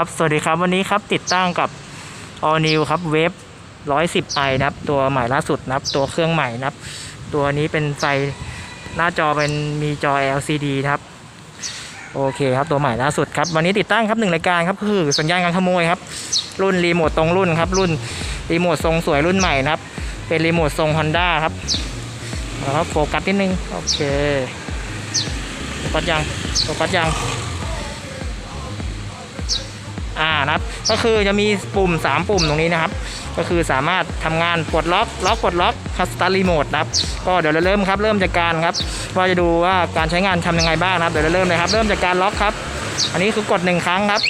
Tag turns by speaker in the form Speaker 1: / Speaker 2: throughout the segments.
Speaker 1: ครับ สวัสดีครับวันนี้ครับติดตั้งกับ All New ครับเวฟ 110i นะครับ ตัวใหม่ล่าสุดนะครับ ตัวเครื่องใหม่นะครับ ตัวนี้เป็นไฟหน้าจอเป็นมีจอ LCD นะครับ โอเคครับตัวใหม่ล่าสุดครับ วันนี้ติดตั้งครับหนึ่งรายการครับคือสัญญาณการขโมยครับ รุ่นรีโมทตรงรุ่นครับ รุ่นรีโมททรงสวยรุ่นใหม่นะครับ เป็นรีโมททรง Honda ครับแล้วก็โฟกัสนิดนึง โอเคโฟกัสยังโฟกัสยัง อ่านะครับ ก็คือจะมีปุ่ม 3 ปุ่มตรงนี้นะครับ ก็คือสามารถทำงานปลดล็อกล็อกปลดล็อกคัสตาร์รีโมทนะครับก็เดี๋ยวเราเริ่มครับเริ่มจากการครับว่าจะดูว่าการใช้งานทำยังไงบ้างนะครับเดี๋ยวเราเริ่มเลยครับเริ่มจากการล็อกครับ อันนี้คือกดหนึ่งครั้งครับ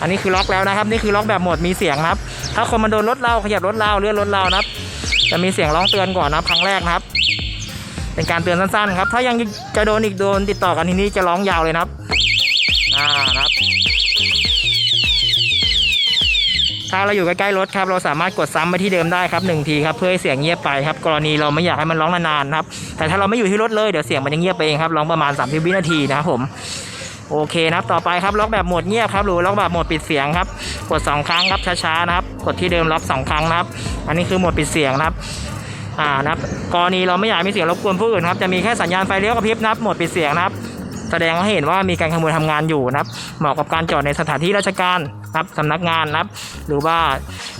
Speaker 1: อันนี้คือล็อกแล้วนะครับ นี่คือล็อกแบบโหมดมีเสียงครับ ถ้าคนมาโดนรถเราขยับรถเราเลื่อนรถเรานะครับ จะมีเสียงร้องเตือนก่อนนะครับครั้งแรกนะครับ เป็นการเตือนสั้นๆครับ ถ้ายังจะโดนอีกโดนติดต่อกันทีนี้จะร้องยาวเลยนะครับ อ่านะครับ ถ้าเราอยู่ใกล้ๆรถครับเราสามารถกดซ้ำไปที่เดิมได้ครับหนึ่งทีครับเพื่อให้เสียงเงียบไปครับกรณีเราไม่อยากให้มันร้องนานๆครับแต่ถ้าเราไม่อยู่ที่รถเลยเดี๋ยวเสียงมันจะเงียบไปเองครับร้องประมาณ30วินาทีนะครับผมโอเคนะครับต่อไปครับล็อกแบบโหมดเงียบครับหรือล็อกแบบโหมดปิดเสียงครับกดสองครั้งครับช้าๆนะครับกดที่เดิมล็อกสองครั้งนะครับ อันนี้คือโหมดปิดเสียงนะครับอ่านะครับกรณีเราไม่อยากมีเสียงรบกวนผู้อื่นครับจะมีแค่สัญญาณไฟเลี้ยวกระพริบนะครับโหมดปิดเสียงนะครับ แสดงให้เห็นว่ามีการขโมยทำงานอยู่นะครับเหมาะกับการจอดในสถานที่ราชการ ครับสำนักงานนะครับ หรือว่า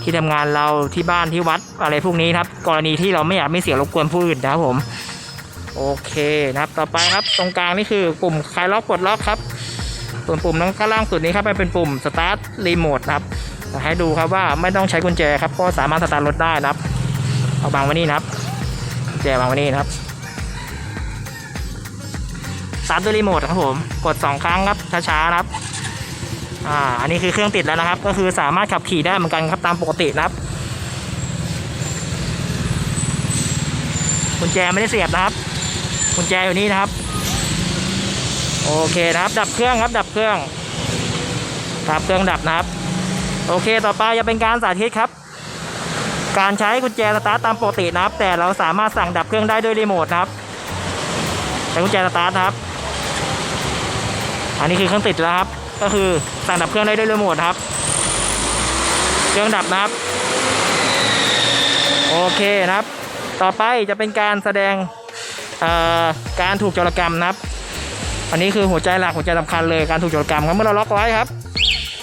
Speaker 1: ที่ทำงานเราที่บ้านที่วัดอะไรพวกนี้ครับ กรณีที่เราไม่อยากไม่เสียงรบกวนผู้อื่นนะครับผม โอเคนะครับ ต่อไปครับ ตรงกลางนี่คือปุ่มคลายล็อกปลดล็อกครับ ส่วนปุ่มข้างล่างสุดนี้ครับเป็นปุ่มสตาร์ทรีโมทนะครับจะให้ดูครับว่าไม่ต้องใช้กุญแจครับก็สามารถสตาร์ทรถได้นะครับ เอาวางไว้นี่นะครับกุญแจวางไว้นี่นะครับสตาร์ทด้วยรีโมทครับผม กด 2 ครั้งครับช้าๆนะครับ อ่าอันนี้คือเครื่องติดแล้วนะครับ ก็คือสามารถขับขี่ได้เหมือนกันครับตามปกตินะครับกุญแจไม่ได้เสียบนะครับกุญแจอยู่นี่นะครับ โอเคนะครับ ดับเครื่องครับ ดับเครื่องครับเครื่องดับนะครับ โอเคต่อไปจะเป็นการสาธิตครับ การใช้กุญแจสตาร์ทตามปกตินะครับ แต่เราสามารถสั่งดับเครื่องได้ด้วยรีโมทนะครับใช้กุญแจสตาร์ทนะครับ อันนี้คือเครื่องติดแล้วครับ ก็คือสั่งดับเครื่องได้ด้วยรีโมทครับ เครื่องดับนะครับ โอเคนะครับ ต่อไปจะเป็นการแสดงการถูกโจรกรรมนะครับ อันนี้คือหัวใจหลักหัวใจสำคัญเลยการถูกโจรกรรมครับเมื่อเราล็อกไว้ครับ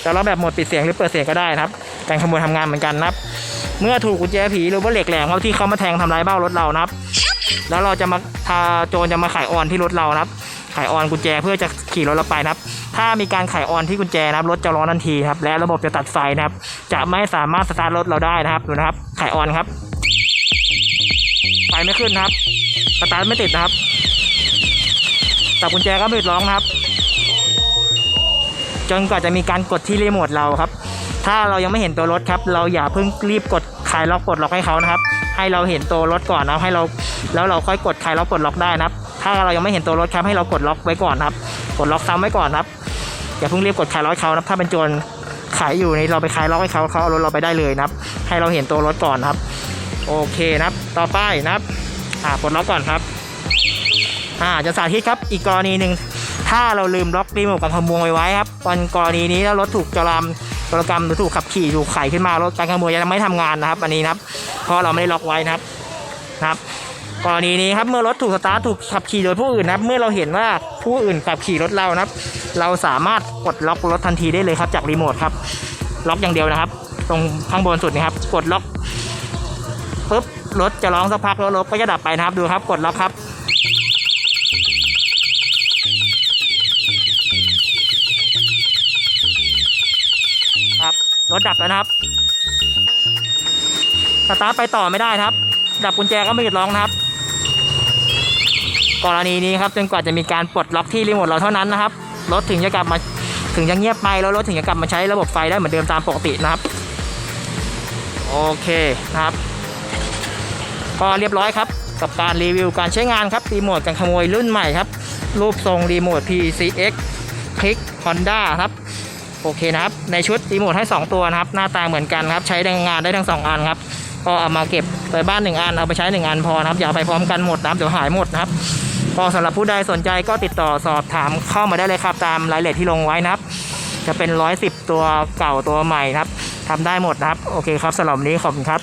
Speaker 1: จะล็อกแบบหมดปิดเสียงหรือเปิดเสียงก็ได้นะครับ การขโมยทำงานเหมือนกันนะครับ เมื่อถูกกุญแจผีหรือว่าเหล็กแหลมครับที่เขามาแทงทำลายเบ้ารถเรานะครับ แล้วเราจะมาทาโจรจะมาไขออนที่รถเรานะครับ ไขออนกุญแจเพื่อจะขี่รถเราไปนะครับ ถ้ามีการไขออนที่กุญแจนะครับรถจะร้อนทันทีครับ และระบบจะตัดไฟนะครับ จะไม่สามารถสตาร์ทรถเราได้นะครับดูนะครับ ไขออนครับ ไฟไม่ขึ้นนะครับสตาร์ทไม่ติดนะครับตับกุญแจก็ไม่ร้องนะครับ จนกว่าจะมีการกดที่รีโมทเราครับ ถ้าเรายังไม่เห็นตัวรถครับ เราอย่าเพิ่งรีบกดคลายล็อกปลดล็อกให้เขานะครับ ให้เราเห็นตัวรถก่อนนะให้เราแล้วเราค่อยกดคลายล็อกปลดล็อกได้นะครับ ถ้าเรายังไม่เห็นตัวรถครับให้เรากดล็อกไว้ก่อนครับ กดล็อกซ้ำไว้ก่อนครับอย่าเพิ่งรีบกดคายล็อกเขานะถ้าเป็นโจรขายอยู่ในเราไปคายล็อกให้เขาเขาเอารถเราไปได้เลยนะครับ ให้เราเห็นตัวรถก่อนครับ โอเคนะครับ ต่อไปนะครับอ่าปลดล็อกก่อนครับอ่าจะสาธิตครับอีกกรณีหนึ่งถ้าเราลืมล็อกรีโมทการขโมยไว้ครับตอนกรณีนี้แล้วรถถูกจรามจรกรรมหรือถูกขับขี่ถูกไขขึ้นมารถการขโมยจะไม่ทำงานนะครับ อันนี้นะครับ เพราะเราไม่ได้ล็อกไว้นะครับนะครับ กรณีนี้ครับเมื่อรถถูกสตาร์ทถูกขับขี่โดยผู้อื่นนะครับ เมื่อเราเห็นว่าผู้อื่นขับขี่รถเรานะครับ เราสามารถกดล็อกรถทันทีได้เลยครับ จากรีโมทครับล็อกอย่างเดียวนะครับ ตรงข้างบนสุดนะครับ กดล็อกปุ๊บรถจะร้องสักพักแล้วรถก็จะดับไปนะครับดูครับกดล็อกครับครับรถดับแล้วนะครับสตาร์ทไปต่อไม่ได้นะครับ ดับกุญแจก็ไม่หยุดร้องนะครับ กรณีนี้ครับจนกว่าจะมีการปลดล็อกที่รีโมทเราเท่านั้นนะครับรถถึงจะกลับมาถึงจะเงียบไปแล้วรถถึงจะกลับมาใช้ระบบไฟได้เหมือนเดิมตามปกตินะครับโอเคนะครับก็เรียบร้อยครับ กับการรีวิวการใช้งานครับรีโมทการขโมยรุ่นใหม่ครับ รูปทรงรีโมท PCX คลิก Honda ครับโอเคนะครับ ในชุดรีโมทให้ 2 ตัวนะครับ หน้าตาเหมือนกันครับ ใช้ในงานได้ทั้ง 2 อันครับ ก็เอามาเก็บไปบ้าน 1 อัน เอาไปใช้ 1 อันพอนะครับ อย่าเอาไปพร้อมกันหมดนะครับ เดี๋ยวหายหมดนะครับ ก็สำหรับผู้ใดสนใจก็ติดต่อสอบถามเข้ามาได้เลยครับ ตามรายละเอียดที่ลงไว้นะครับ จะเป็นร้อยสิบตัวเก่าตัวใหม่นะครับทำได้หมดนะครับ โอเคครับสำหรับนี้ขอบคุณครับ